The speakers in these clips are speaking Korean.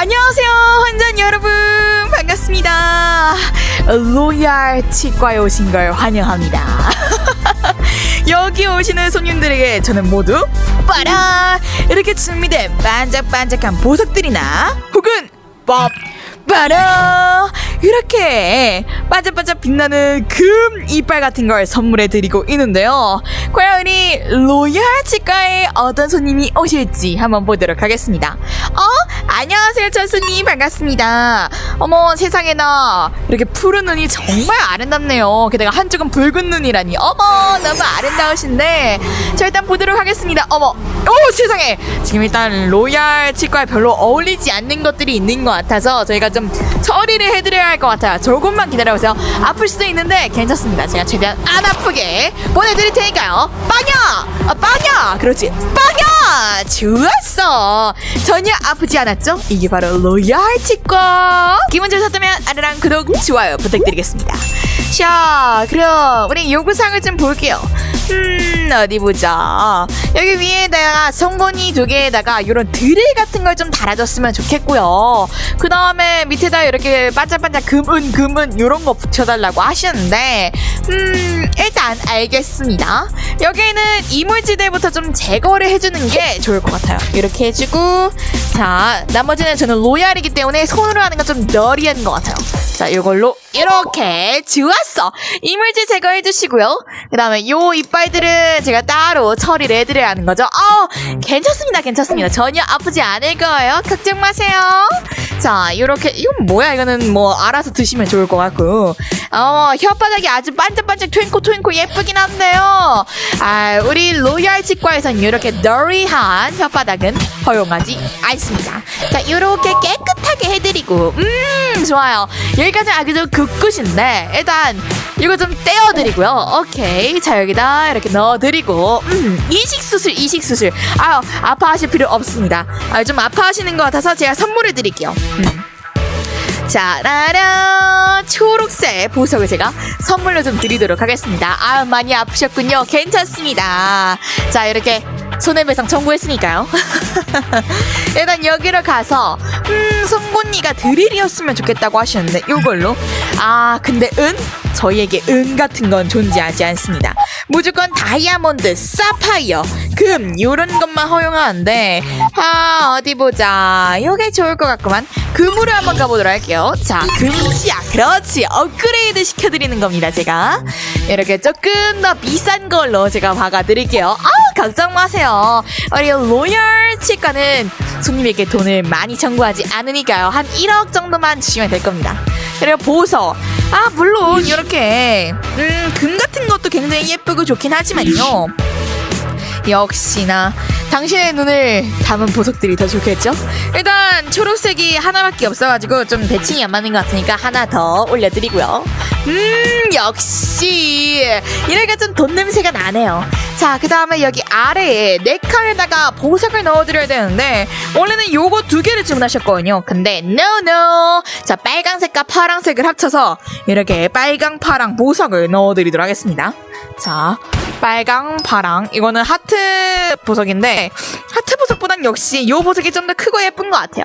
안녕하세요, 환전 여러분. 반갑습니다. 로얄 치과에 오신 걸 환영합니다. 여기 오시는 손님들에게 저는 모두 빠라 이렇게 준비된 반짝반짝한 보석들이나 혹은 법 빠라 이렇게 반짝반짝 빛나는 금 이빨 같은 걸 선물해 드리고 있는데요. 과연 우리 로얄 치과에 어떤 손님이 오실지 한번 보도록 하겠습니다. 어? 안녕하세요, 천수님. 반갑습니다. 어머, 세상에나 이렇게 푸른 눈이 정말 아름답네요. 게다가 한쪽은 붉은 눈이라니. 어머, 너무 아름다우신데. 자, 일단 보도록 하겠습니다. 어머, 오, 세상에. 지금 일단 로얄 치과에 별로 어울리지 않는 것들이 있는 것 같아서 저희가 좀 처리를 해드려야 할 것 같아요. 조금만 기다려보세요. 아플 수도 있는데 괜찮습니다. 제가 최대한 안 아프게 보내드릴 테니까요. 빵야! 아, 빵야! 그렇지. 빵야! 좋았어. 전혀 아프지 않았죠? 이게 바로 로얄 치과. 기분 좋으셨다면 아래랑 구독, 좋아요 부탁드리겠습니다. 자, 그럼 우리 요구사항을 좀 볼게요. 음, 어디 보자. 여기 위에다가 송곳니 두 개에다가 이런 드릴 같은 걸 좀 달아줬으면 좋겠고요. 그 다음에 밑에다 이렇게 반짝반짝 금은 금은 이런 거 붙여달라고 하시는데, 음, 일단 알겠습니다. 여기는 이물질들부터 좀 제거를 해주는 게 좋을 것 같아요. 이렇게 해주고, 자, 나머지는 저는 로얄이기 때문에 손으로 하는 건 좀 너리한 것 같아요. 자, 이걸로 이렇게 좋았어. 이물질 제거해 주시고요. 그다음에 요 이빨들은 제가 따로 처리를 해드려야 하는 거죠. 어, 괜찮습니다, 괜찮습니다. 전혀 아프지 않을 거예요. 걱정 마세요. 자, 요렇게 이건 뭐야? 이거는 뭐 알아서 드시면 좋을 것 같고. 어, 혓바닥이 아주 반짝반짝 트윙코 트윙코 예쁘긴 한데요. 아, 우리 로얄 치과에선 이렇게 너리한 혓바닥은 허용하지 않습니다. 자, 요렇게 깨끗 하게 해드리고, 음, 좋아요. 여기까지 아주 굿굿인데, 일단, 이거 좀 떼어드리고요. 오케이. 자, 여기다 이렇게 넣어드리고, 음, 이식수술, 이식수술. 아유, 아파하실 필요 없습니다. 아, 좀 아파하시는 것 같아서 제가 선물을 드릴게요. 음. 자, 라라 초록색 보석을 제가 선물로 좀 드리도록 하겠습니다. 아, 많이 아프셨군요. 괜찮습니다. 자, 이렇게 손해배상 청구했으니까요. 일단 여기로 가서 음, 송곳니가 드릴이었으면 좋겠다고 하시는데 이걸로 아, 근데 은 저희에게 은 같은 건 존재하지 않습니다. 무조건 다이아몬드, 사파이어, 금 요런 것만 허용하는데 아 어디 보자. 요게 좋을 것 같구만. 금으로 한번 가보도록 할게요. 자, 금치야. 그렇지. 업그레이드 시켜드리는 겁니다, 제가. 이렇게 조금 더 비싼 걸로 제가 박아드릴게요. 아 걱정 마세요. 우리 로열 치과는 손님에게 돈을 많이 청구하지 않으니까요. 한 1억 정도만 주시면 될 겁니다. 그리고 보석. 아, 물론, 이렇게, 음, 금 같은 것도 굉장히 예쁘고 좋긴 하지만요. 역시나 당신의 눈을 담은 보석들이 더 좋겠죠? 일단 초록색이 하나밖에 없어가지고 좀 대칭이 안 맞는 것 같으니까 하나 더 올려드리고요. 음 역시 이래가 좀 돈 냄새가 나네요. 자 그 다음에 여기 아래에 네 칸에다가 보석을 넣어드려야 되는데 원래는 요거 두 개를 주문하셨거든요. 근데 no no 자 빨강색과 파랑색을 합쳐서 이렇게 빨강 파랑 보석을 넣어드리도록 하겠습니다. 자 빨강, 파랑. 이거는 하트 보석인데 하트 보석보단 역시 요 보석이 좀 더 크고 예쁜 것 같아요.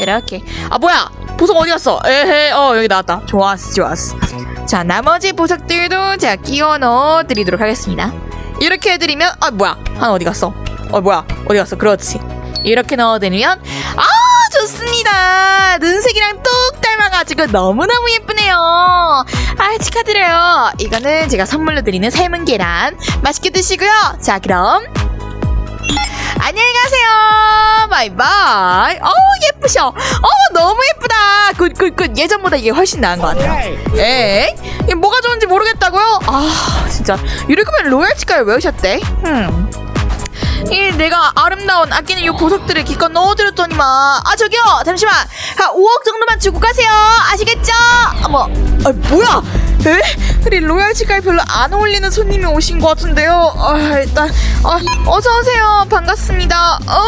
이렇게. 아 뭐야? 보석 어디 갔어? 에헤, 어 여기 나왔다. 좋았어, 좋았어. 자 나머지 보석들도 제가 끼워 넣어 드리도록 하겠습니다. 이렇게 해드리면 아 뭐야? 하나 어디 갔어? 어 뭐야? 어디 갔어? 그렇지. 이렇게 넣어드리면 아 좋습니다. 눈색이랑 똑 닮아가지고 너무너무 예쁘네요. 아 축하드려요. 이거는 제가 선물로 드리는 삶은 계란 맛있게 드시고요. 자 그럼 안녕히 가세요. 바이바이. 어 예쁘셔. 어 너무 예쁘다. 굿굿굿 예전보다 이게 훨씬 나은 것 같아요. 에이 이게 뭐가 좋은지 모르겠다고요? 아 진짜 이럴 거면 로얄치과를 왜 오셨대? 음. 이 내가 아름다운 아끼는 이 보석들을 기껏 넣어드렸더니만 아 저기요! 잠시만! 한 5억 정도만 주고 가세요! 아시겠죠? 어머! 아 뭐야! 에? 우리 로얄치과에 별로 안 어울리는 손님이 오신 것 같은데요? 아 일단 아, 어서오세요. 반갑습니다. 어,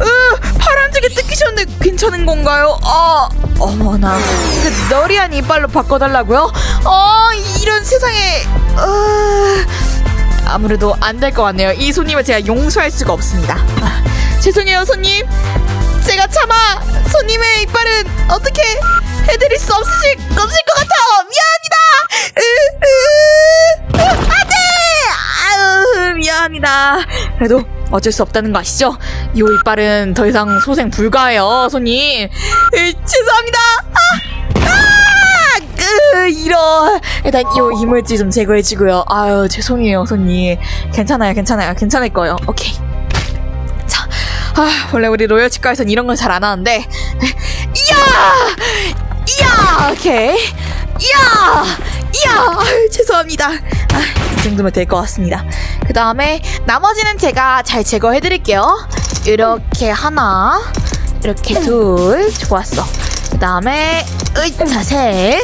으, 파란색이 뜯기셨는데 괜찮은 건가요? 아 어머나. 그 너리한 이빨로 바꿔달라고요? 어 이런 세상에 어... 아무래도 안 될 것 같네요. 이 손님을 제가 용서할 수가 없습니다. 아, 죄송해요, 손님. 제가 차마 손님의 어떻게 해드릴 수 없으실 없을 것 같아요. 미안합니다. 으, 으, 안 돼. 아유 미안합니다. 그래도 어쩔 수 없다는 거 아시죠? 이 이빨은 더 이상 소생 불가해요, 손님. 으, 죄송합니다. 아, 아, 으, 이런. 일단 이 이물질 좀 제거해주고요. 아유 죄송해요, 손님. 괜찮아요, 괜찮아요, 괜찮을 거예요. 오케이. 자, 아, 원래 우리 로열 치과에선 이런 걸 잘 안 하는데. 이야! 이야! 오케이. 이야! 이야! 아유, 죄송합니다. 아, 이 정도면 될 것 같습니다. 그 다음에 나머지는 제가 잘 제거해드릴게요. 이렇게 하나, 이렇게 둘, 좋았어. 그 다음에, 으이차, 셋.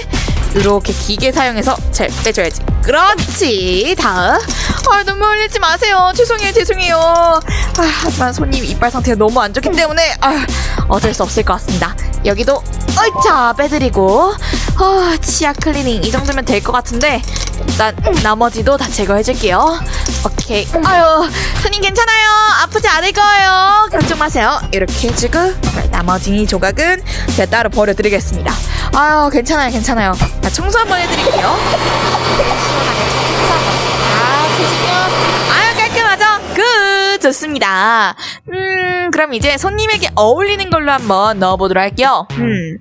이렇게 기계 사용해서 잘 빼줘야지. 그렇지. 다음. 아, 눈물 흘리지 마세요. 죄송해요, 죄송해요. 아, 하지만 손님 이빨 상태가 너무 안 좋기 때문에 아, 어쩔 수 없을 것 같습니다. 여기도 어이차 빼드리고 아, 치아 클리닝 이 정도면 될 것 같은데 일단 나머지도 다 제거해줄게요. 오케이. 아유, 손님 괜찮아요. 아프지 않을 거예요. 걱정 마세요. 이렇게 해주고 네, 나머지 조각은 제가 따로 버려드리겠습니다. 아유, 괜찮아요, 괜찮아요. 자, 청소 한번 해드릴게요. 아, 아유 깔끔하죠? 끝 좋습니다. 음 그럼 이제 손님에게 어울리는 걸로 한번 넣어보도록 할게요. 음.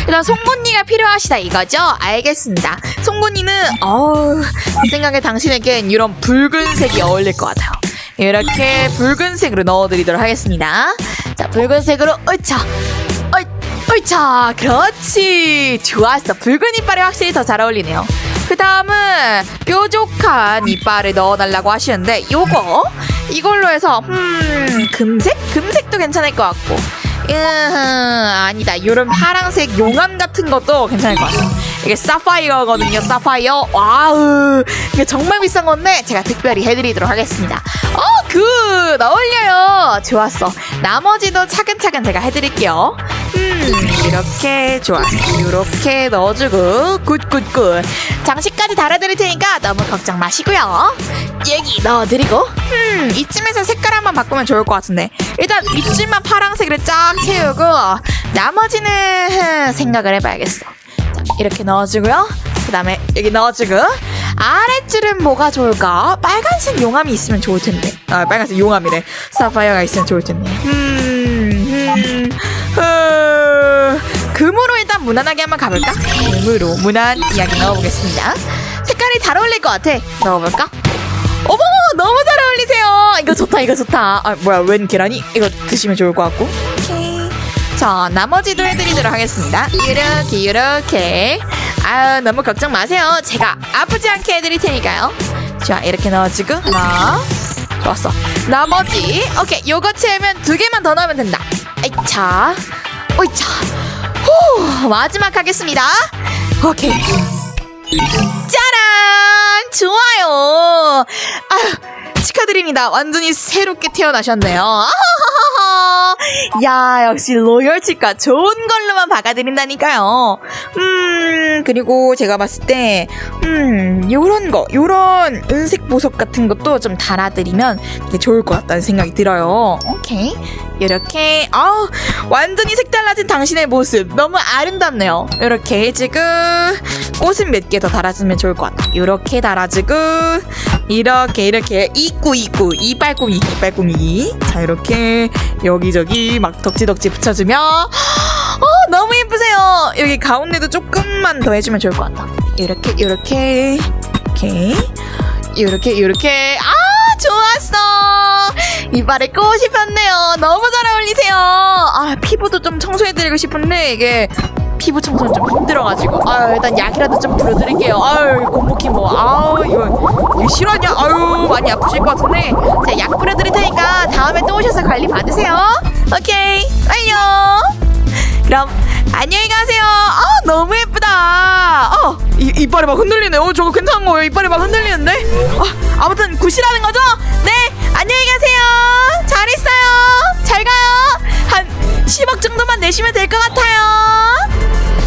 일단 송곳니가 필요하시다 이거죠? 알겠습니다. 송곳니는 어우 제 생각에 당신에겐 이런 붉은색이 어울릴 것 같아요. 이렇게 붉은색으로 넣어드리도록 하겠습니다. 자 붉은색으로 으차 어이차 그렇지 좋았어 붉은 이빨이 확실히 더 잘 어울리네요 그 다음은 뾰족한 이빨을 넣어달라고 하시는데 요거 이걸로 해서 음 금색? 금색도 괜찮을 것 같고 으흠, 아니다. 요런 파랑색 용암 같은 것도 괜찮을 것 같아요 이게 사파이어거든요 사파이어. 와우. 이게 정말 비싼 건데 제가 특별히 해드리도록 하겠습니다. 어 굿! 어울려요. 좋았어. 나머지도 차근차근 제가 해드릴게요. 음 이렇게 좋았어. 이렇게 넣어주고 굿굿굿. 장식까지 달아드릴 테니까 너무 걱정 마시고요. 여기 넣어드리고 음 이쯤에서 색깔 한번 바꾸면 좋을 것 같은데. 일단 밑줄만 파란색으로 쫙 채우고 나머지는 흠, 생각을 해봐야겠어. 자, 이렇게 넣어주고요. 그 다음에 여기 넣어주고 아랫줄은 뭐가 좋을까? 빨간색 용암이 있으면 좋을 텐데. 아 빨간색 용암이래. 사파이어가 있으면 좋을 텐데. 음, 음, 어, 금으로 일단 무난하게 한번 가볼까? 금으로 무난 이야기 넣어보겠습니다. 색깔이 잘 어울릴 것 같아. 넣어볼까? 어머 너무 잘 어울리세요. 이거 좋다 이거 좋다. 아 뭐야 웬 계란이? 이거 드시면 좋을 것 같고 자 나머지도 해드리도록 하겠습니다. 이렇게 이렇게. 아유 너무 걱정 마세요. 제가 아프지 않게 해드릴 테니까요. 자 이렇게 넣어주고. 하나 좋았어. 나머지 오케이 요거 채우면 두 개만 더 넣으면 된다. 아이차. 오이차. 후 마지막 하겠습니다. 오케이. 짜란! 좋아요! 아휴, 축하드립니다. 완전히 새롭게 태어나셨네요. 아하하하. 야, 역시 로열 치과 좋은 걸로만 박아드린다니까요. 음, 그리고 제가 봤을 때, 음, 요런 거, 요런 은색 보석 같은 것도 좀 달아드리면 좋을 것 같다는 생각이 들어요. 오케이. 이렇게, 아우, 완전히 색달라진 당신의 모습. 너무 아름답네요. 이렇게 해주고, 꽃은 몇 개 더 달아주면 좋을 것 같아. 이렇게 달아주고, 이렇게, 이렇게, 이꾸, 이꾸, 이빨꾸미, 이빨꾸미. 자, 이렇게, 여기저기 막 덕지덕지 붙여주면, 어, 너무 예쁘세요. 여기 가운데도 조금만 더 해주면 좋을 것 같다. 이렇게, 이렇게, 이렇게, 이렇게, 이렇게. 아, 좋았어. 이빨에 꽃이 폈네요. 너무 잘 어울리세요. 아, 피부도 좀 청소해드리고 싶은데, 이게, 피부 청소는 좀 힘들어가지고. 아 일단 약이라도 좀 불어드릴게요. 아유 공복히 뭐 아우 이거 이거 실화냐? 아유 많이 아프실 것 같은데. 제가 약 뿌려드릴 테니까 다음에 또 오셔서 관리 받으세요. 오케이 안녕. 그럼 안녕히 가세요. 아 너무 예쁘다. 어 이, 이빨이 막 흔들리네. 어 저거 괜찮은 거예요? 이빨이 막 흔들리는데? 아, 아무튼 굿이라는 거죠? 네 안녕히 가세요. 잘 있어요. 잘 가요. 한 10억 정도만 내시면 될 것 같아요.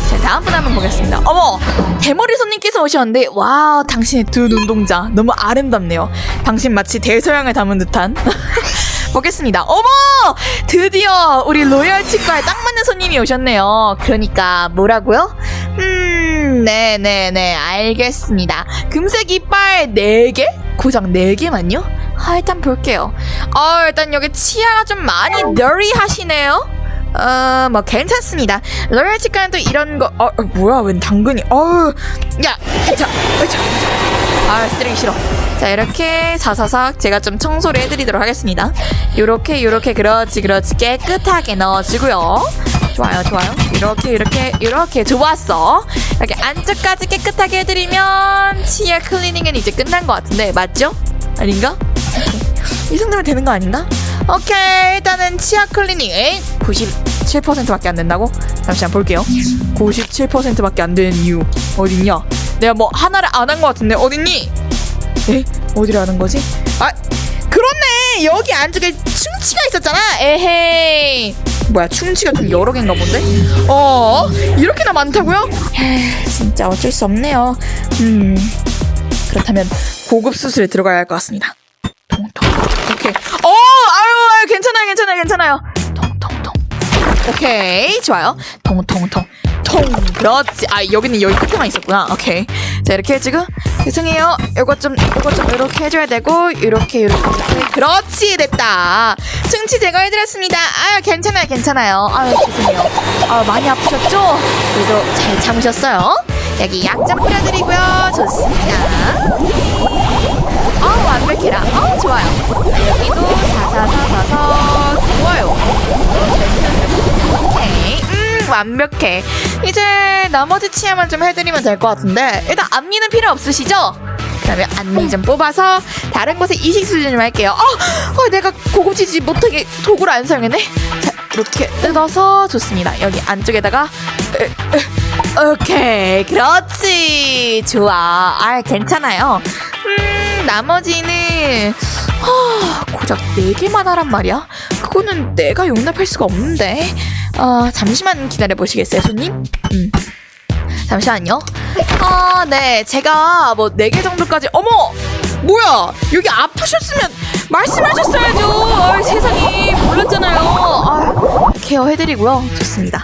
자, 다음 분 한번 보겠습니다. 어머, 대머리 손님께서 오셨는데, 와, 당신의 두 눈동자. 너무 아름답네요. 당신 마치 대서양을 담은 듯한. 보겠습니다. 어머! 드디어 우리 로열 치과에 딱 맞는 손님이 오셨네요. 그러니까 뭐라고요? 음, 네네네, 알겠습니다. 금색 이빨 4개? 고장 4개만요? 아, 일단 볼게요. 어, 일단 여기 치아가 좀 많이 너리 하시네요? 어, 뭐, 괜찮습니다. 로열 치과는 또 이런 거, 어, 어, 뭐야, 웬 당근이, 어우, 야, 자, 자, 아, 쓰레기 싫어. 자, 이렇게 사사삭 제가 좀 청소를 해드리도록 하겠습니다. 요렇게, 요렇게, 그렇지, 그렇지. 깨끗하게 넣어주고요. 좋아요, 좋아요. 이렇게, 이렇게, 이렇게. 좋았어. 이렇게 안쪽까지 깨끗하게 해드리면 치아 클리닝은 이제 끝난 것 같은데, 맞죠? 아닌가? 이 정도면 되는 거 아닌가? 오케이 일단은 치아 클리닝 97%밖에 안 된다고? 잠시만 볼게요 97%밖에 안 되는 이유 어딨냐 내가 뭐 하나를 안한거 같은데. 어딨니? 에? 어디를 하는 거지? 아 그렇네. 여기 안쪽에 충치가 있었잖아. 에헤이. 뭐야 충치가 좀 여러 개인가 본데? 어 이렇게나 많다고요? 에이, 진짜 어쩔 수 없네요. 음 그렇다면 고급 수술에 들어가야 할 것 같습니다. 통통. 오케이. 어 아유 아유 괜찮아요 괜찮아요 괜찮아요. 통통통. 오케이 좋아요. 통통통 통 그렇지. 아 여기는 여기 끝에만 있었구나. 오케이. 자 이렇게 해주고 죄송해요. 요거 좀 요거 좀 이렇게 해줘야 되고 이렇게 이렇게. 그렇지 됐다. 충치 제거해드렸습니다. 아유 괜찮아요 괜찮아요. 아유 죄송해요. 아 많이 아프셨죠? 그래도 잘 참으셨어요. 여기 약 좀 뿌려드리고요. 좋습니다. 어 완벽해라. 어 좋아요. 여기도 사사사사사 좋아요 완벽해. 이제 나머지 치아만 좀 해드리면 될 것 같은데 일단 앞니는 필요 없으시죠? 그러면 앞니 좀 뽑아서 다른 곳에 이식 수준 좀 할게요. 어, 어 내가 고급지지 못하게 도구를 안 사용했네? 자 이렇게 뜯어서 좋습니다. 여기 안쪽에다가 으, 으, 오케이. 그렇지. 좋아. 아 괜찮아요. 음 나머지는 하, 고작 4개만 하란 말이야? 그거는 내가 용납할 수가 없는데 어, 잠시만 기다려 보시겠어요 손님? 음. 잠시만요 아, 네 제가 뭐 4개 정도까지 어머! 뭐야 여기 아프셨으면 말씀하셨어야죠 아, 세상에 몰랐잖아요 아, 케어해 드리고요 좋습니다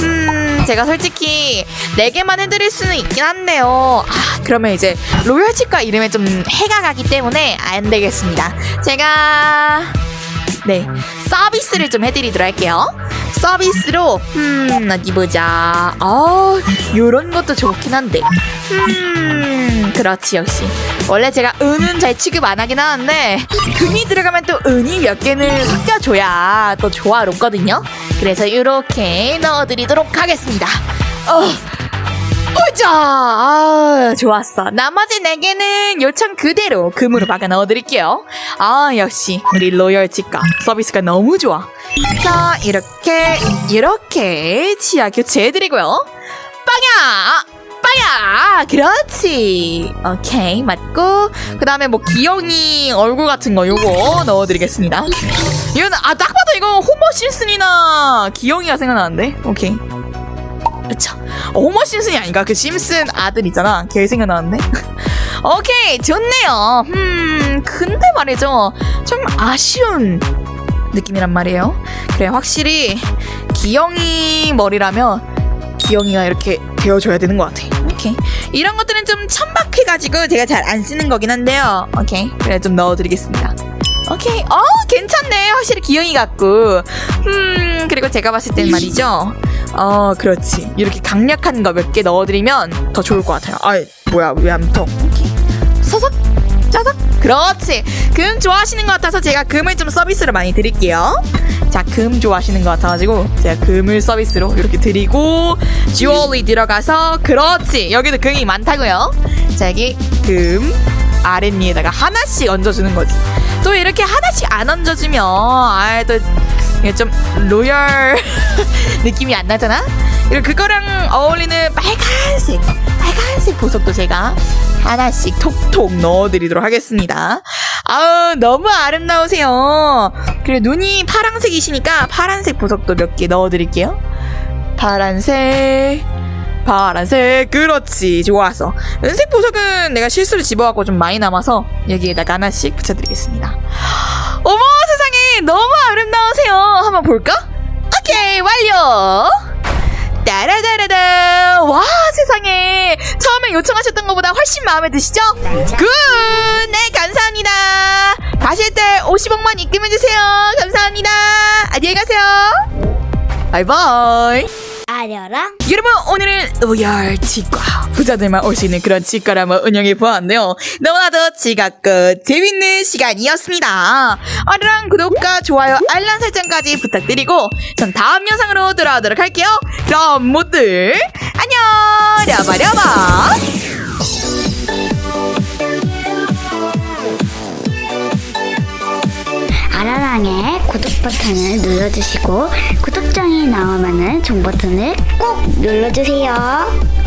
음, 제가 솔직히 4개만 해드릴 수는 있긴 한데요. 아, 그러면 이제 로열 치과 이름에 좀 해가 가기 때문에 안 되겠습니다. 제가, 네, 서비스를 좀 해드리도록 할게요. 서비스로, 음, 어디 보자. 어, 요런 것도 좋긴 한데. 음, 그렇지, 역시. 원래 제가 은은 잘 취급 안 하긴 하는데, 금이 들어가면 또 은이 몇 개는 섞여줘야 또 조화롭거든요. 그래서 이렇게 넣어드리도록 하겠습니다. 어, 오자! 아, 좋았어. 나머지 네 개는 요청 그대로 금으로 박아 넣어드릴게요. 아, 역시 우리 로열 치과 서비스가 너무 좋아. 자, 이렇게, 이렇게 치아 교체해드리고요. 빵야! 빵야! 그렇지. 오케이, 맞고. 그 다음에 뭐 기영이 얼굴 같은 거 요거 넣어드리겠습니다. 이거는, 아, 딱 봐도 이거 호머 심슨이나 기영이가 생각나는데? 오케이. 그쵸. 어, 호머 심슨이 아닌가? 그 심슨 아들 있잖아. 걔 생각나는데? 오케이, 좋네요. 음, 근데 말이죠. 좀 아쉬운 느낌이란 말이에요. 그래, 확실히 기영이 머리라면 기영이가 이렇게 되어줘야 되는 것 같아. 오케이. 이런 것들은 좀 천박해가지고 제가 잘 안 쓰는 거긴 한데요. 오케이. 그래, 좀 넣어드리겠습니다. 오케이. 어, 괜찮네. 확실히 기영이 같고. 음, 그리고 제가 봤을 땐 말이죠. 어, 그렇지. 이렇게 강력한 거 몇 개 넣어드리면 더 좋을 것 같아요. 아, 뭐야, 왜안 통? 오케이. 서석, 짜석. 그렇지. 금 좋아하시는 것 같아서 제가 금을 좀 서비스로 많이 드릴게요. 자, 금 좋아하시는 것 같아가지고 제가 금을 서비스로 이렇게 드리고 주얼리 들어가서 그렇지. 여기도 금이 많다고요. 자, 여기 금 아랫니에다가 하나씩 얹어주는 거지. 또 이렇게 하나씩 안 얹어주면 아또 이게 좀 로열 느낌이 안 나잖아? 그리고 그거랑 어울리는 빨간색 빨간색 보석도 제가 하나씩 톡톡 넣어드리도록 하겠습니다. 아우 너무 아름다우세요. 그리고 눈이 파란색이시니까 파란색 보석도 몇 개 넣어드릴게요. 파란색 파란색 그렇지 좋았어 은색 보석은 내가 실수로 집어갖고 좀 많이 남아서 여기에다가 하나씩 붙여드리겠습니다 어머 세상에 너무 아름다우세요. 한번 볼까? 오케이, 완료! 따라다라다! 와, 세상에! 처음에 요청하셨던 것보다 훨씬 마음에 드시죠? 굿! 네, 감사합니다! 가실 때 50억만 입금해주세요! 감사합니다! 안녕히 가세요! 바이바이! 아려랑? 여러분 오늘은 로열 치과. 부자들만 올 수 있는 그런 치과를 한번 운영해 보았는데요. 너무나도 즐겁고 재밌는 시간이었습니다. 아르랑 구독과 좋아요 알람 설정까지 부탁드리고 전 다음 영상으로 돌아오도록 할게요. 그럼 모두 안녕! 려바려바! 아라랑의 구독 버튼을 눌러주시고 구독장이 나오면은 종 버튼을 꼭 눌러주세요.